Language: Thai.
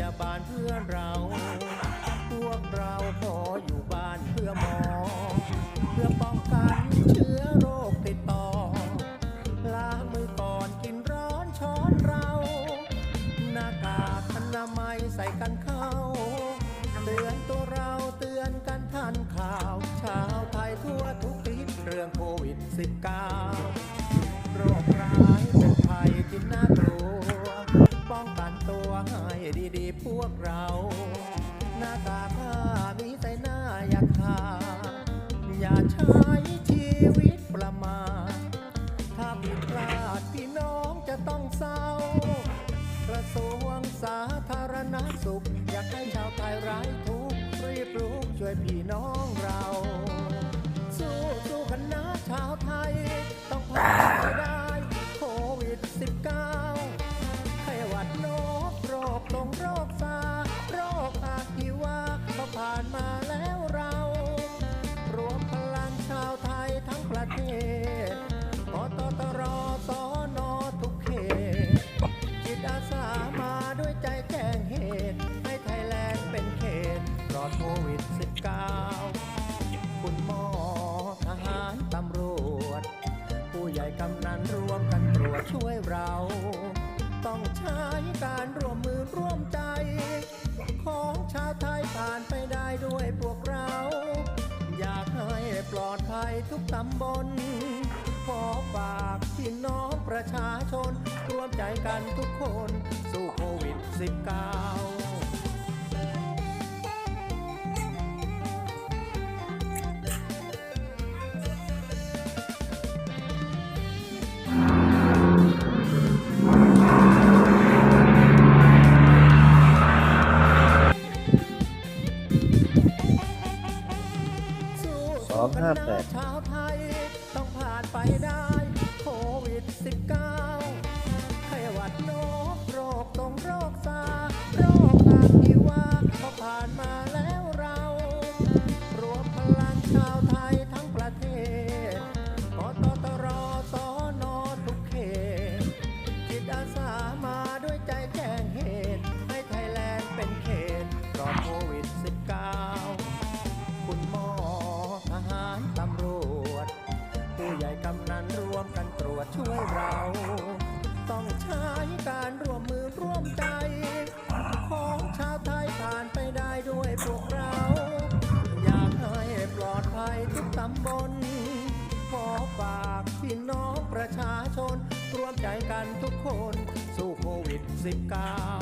ยาบาลเพื่อนเรา พวกเราขออยู่บ้านเพื่อหมอ เพื่อป้องกันเชื้อโรคติดต่อ ล้างมือก่อนกินร้อนช้อนเราหน้ากากอนามัยใส่กันเข้า เตือนตัวเราเตือนกันทันข่าว ชาวไทยทั่วทุกทิศเรื่องโควิด -19 ดีๆ พวกเรา หน้ากากผ้ามีใส่หน้าอย่าขาดอย่าใช้ชีวิตประมาทถ้าผิดพลาดพี่น้องจะต้องเศร้ากระทรวงสาธารณสุข อยากให้ชาวไทยไร้ทุกข์รีบลุกช่วยพี่น้องเรา โรคตรงโรคซาโรคอาฮิวาก็ผ่านมาแล้วเรา รวมพลังชาวไทยทั้งประเทศปตตรสอนอทุกเขต จิตอาสามาด้วยใจแจ้งเหตุ ให้ไทยแลนด์เป็นเขตปลอดโควิด -19 คุณหมอทหารตำรวจ ผู้ใหญ่กำนันรวมกันตรวจช่วยเรา ต้องใช้การร่วมมือร่วมใจ ของชาวไทยผ่านไปได้ด้วยพวกเรา อยากให้ปลอดภัยทุกตำบล ขอฝากพี่น้องประชาชน ร่วมใจกันทุกคน สู้โควิด -19 ห้าแปด กันทุกคน สู้โควิด -19